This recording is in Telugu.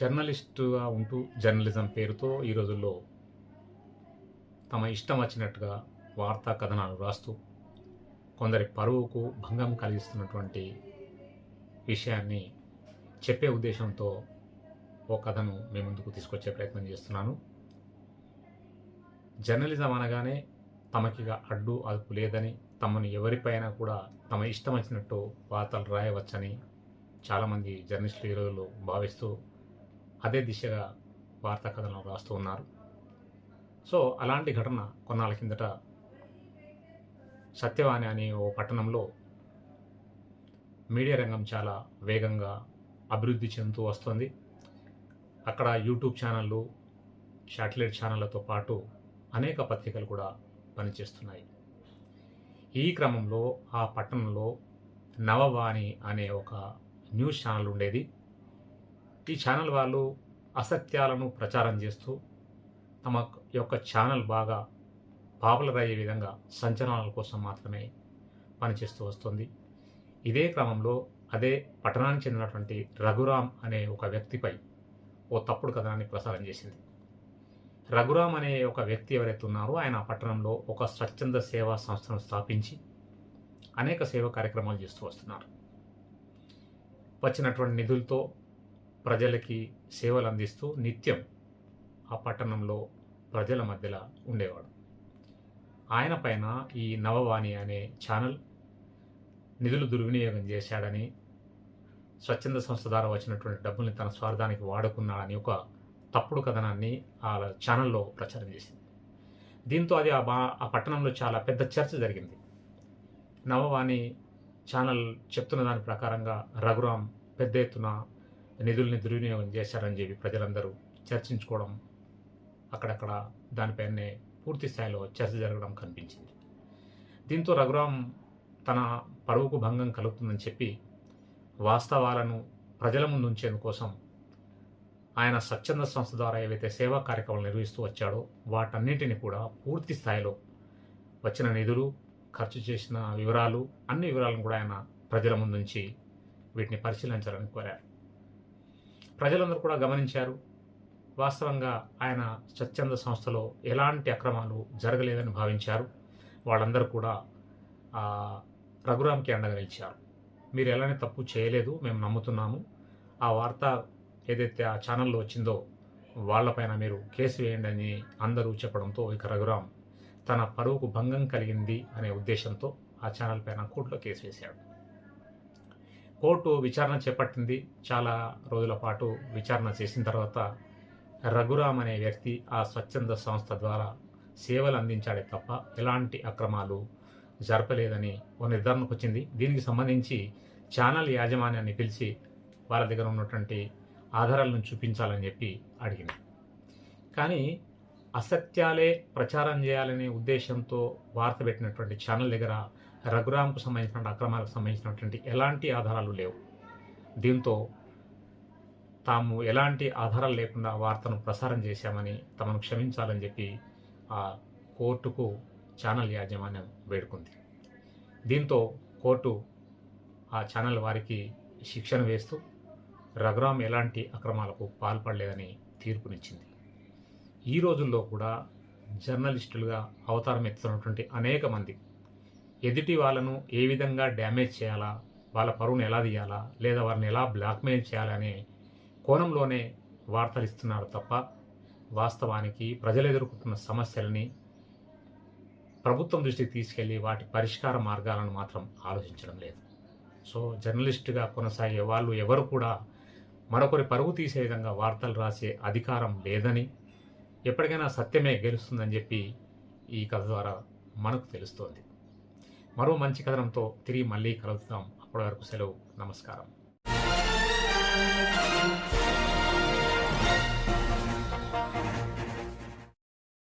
జర్నలిస్టుగా ఉంటూ జర్నలిజం పేరుతో ఈ రోజుల్లో తమ ఇష్టం వచ్చినట్టుగా వార్తా కథనాలు రాస్తూ కొందరి పరువుకు భంగం కలిగిస్తున్నటువంటి విషయాన్ని చెప్పే ఉద్దేశంతో ఓ కథను మీ ముందుకు తీసుకొచ్చే ప్రయత్నం చేస్తున్నాను. జర్నలిజం అనగానే తమకిగా అడ్డు అదుపు లేదని తమను ఎవరిపైన కూడా తమ ఇష్టం వచ్చినట్టు వార్తలు రాయవచ్చని చాలామంది జర్నలిస్టులు ఈ భావిస్తూ అదే దిశగా వార్తా కథనాలు రాస్తూ ఉన్నారు. సో అలాంటి ఘటన కొన్నాళ్ళ కిందట సత్యవాణి అనే ఓ పట్టణంలో మీడియా రంగం చాలా వేగంగా అభివృద్ధి చెందుతూ వస్తుంది. అక్కడ యూట్యూబ్ ఛానళ్ళు శాటిలైట్ ఛానళ్ళతో పాటు అనేక పత్రికలు కూడా పనిచేస్తున్నాయి. ఈ క్రమంలో ఆ పట్టణంలో నవవాణి అనే ఒక న్యూస్ ఛానల్ ఉండేది. ఈ ఛానల్ వాళ్ళు అసత్యాలను ప్రచారం చేస్తూ తమ యొక్క ఛానల్ బాగా పాపులర్ అయ్యే విధంగా సంచలనాల కోసం మాత్రమే పనిచేస్తూ వస్తుంది. ఇదే క్రమంలో అదే పట్టణానికి చెందినటువంటి రఘురామ్ అనే ఒక వ్యక్తిపై ఓ తప్పుడు కథనాన్ని ప్రసారం చేసింది. రఘురామ్ అనే ఒక వ్యక్తి ఎవరైతే ఉన్నారో ఆయన పట్టణంలో ఒక స్వచ్ఛంద సేవా సంస్థను స్థాపించి అనేక సేవా కార్యక్రమాలు చేస్తూ వస్తున్నారు. వచ్చినటువంటి నిధులతో ప్రజలకి సేవలు అందిస్తూ నిత్యం ఆ పట్టణంలో ప్రజల మధ్యలో ఉండేవాడు. ఆయన పైన ఈ నవవాణి అనే ఛానల్ నిధులు దుర్వినియోగం చేశాడని స్వచ్ఛంద సంస్థ ద్వారా వచ్చినటువంటి డబ్బుల్ని తన స్వార్థానికి వాడుకున్నాడని ఒక తప్పుడు కథనాన్ని ఆ ఛానల్లో ప్రచారం చేసింది. దీంతో అది ఆ బా ఆ పట్టణంలో చాలా పెద్ద చర్చ జరిగింది. నవవాణి ఛానల్ చెప్తున్న దాని ప్రకారంగా రఘురాం పెద్ద ఎత్తున నిధుల్ని దుర్వినియోగం చేశారని చెప్పి ప్రజలందరూ చర్చించుకోవడం అక్కడక్కడ దానిపైనే పూర్తి స్థాయిలో చర్చ జరగడం కనిపించింది. దీంతో రఘురాం తన పరువుకు భంగం కలుగుతుందని చెప్పి వాస్తవాలను ప్రజల ముందు ఉంచేందుకోసం ఆయన స్వచ్ఛంద సంస్థ ద్వారా ఏవైతే సేవా కార్యక్రమాలు నిర్వహిస్తూ వచ్చాడో వాటన్నిటిని కూడా పూర్తి స్థాయిలో వచ్చిన నిధులు ఖర్చు చేసిన వివరాలు అన్ని వివరాలను కూడా ఆయన ప్రజల ముందుంచి వీటిని పరిశీలించాలని కోరారు. ప్రజలందరూ కూడా గమనించారు. వాస్తవంగా ఆయన స్వచ్ఛంద సంస్థలో ఎలాంటి అక్రమాలు జరగలేదని భావించారు. వాళ్ళందరూ కూడా రఘురామ్కి అండగా నిలిచారు. మీరు ఎలాంటి తప్పు చేయలేదు మేము నమ్ముతున్నాము. ఆ వార్త ఏదైతే ఆ ఛానల్లో వచ్చిందో వాళ్ళపైన మీరు కేసు వేయండి అని అందరూ చెప్పడంతో ఇక రఘురామ్ తన పరువుకు భంగం కలిగింది అనే ఉద్దేశంతో ఆ ఛానల్ పైన కోర్టులో కేసు వేశాడు. కోర్టు విచారణ చేపట్టింది. చాలా రోజుల పాటు విచారణ చేసిన తర్వాత రఘురామ్ అనే వ్యక్తి ఆ స్వచ్ఛంద సంస్థ ద్వారా సేవలు అందించాడే తప్ప ఎలాంటి అక్రమాలు జరపలేదని ఓ నిర్ధారణకు వచ్చింది. దీనికి సంబంధించి ఛానల్ యాజమాన్యాన్ని పిలిచి వాళ్ళ దగ్గర ఉన్నటువంటి ఆధారాలను చూపించాలని చెప్పి అడిగింది. కానీ అసత్యాలే ప్రచారం చేయాలనే ఉద్దేశంతో వార్త పెట్టినటువంటి ఛానల్ దగ్గర రఘురాంకు సంబంధించిన అక్రమాలకు సంబంధించినటువంటి ఎలాంటి ఆధారాలు లేవు. దీంతో తాము ఎలాంటి ఆధారాలు లేకుండా వార్తను ప్రసారం చేశామని తమను క్షమించాలని చెప్పి ఆ కోర్టుకు ఛానల్ యాజమాన్యం వేడుకుంది. దీంతో కోర్టు ఆ ఛానల్ వారికి శిక్షణ వేస్తూ రఘురామ్ ఎలాంటి అక్రమాలకు పాల్పడలేదని తీర్పునిచ్చింది. ఈ రోజుల్లో కూడా జర్నలిస్టులుగా అవతారం ఎత్తుతున్నటువంటి అనేక మంది ఎదుటి వాళ్ళను ఏ విధంగా డ్యామేజ్ చేయాలా వాళ్ళ పరువును ఎలా తీయాలా లేదా వారిని ఎలా బ్లాక్మెయిల్ చేయాలనే కోణంలోనే వార్తలు ఇస్తున్నారు తప్ప వాస్తవానికి ప్రజలు ఎదుర్కొంటున్న సమస్యలని ప్రభుత్వం దృష్టికి తీసుకెళ్ళి వాటి పరిష్కార మార్గాలను మాత్రం ఆలోచించడం లేదు. సో జర్నలిస్టుగా కొనసాగే వాళ్ళు ఎవరు కూడా మరొకరి పరుగు తీసే విధంగా వార్తలు రాసే అధికారం లేదని ఎప్పటికైనా సత్యమే గెలుస్తుందని చెప్పి ఈ కథ ద్వారా మనకు తెలుస్తోంది. మరో మంచి కథనంతో తిరిగి మళ్ళీ కలుద్దాం. అప్పటి వరకు సెలవు. నమస్కారం.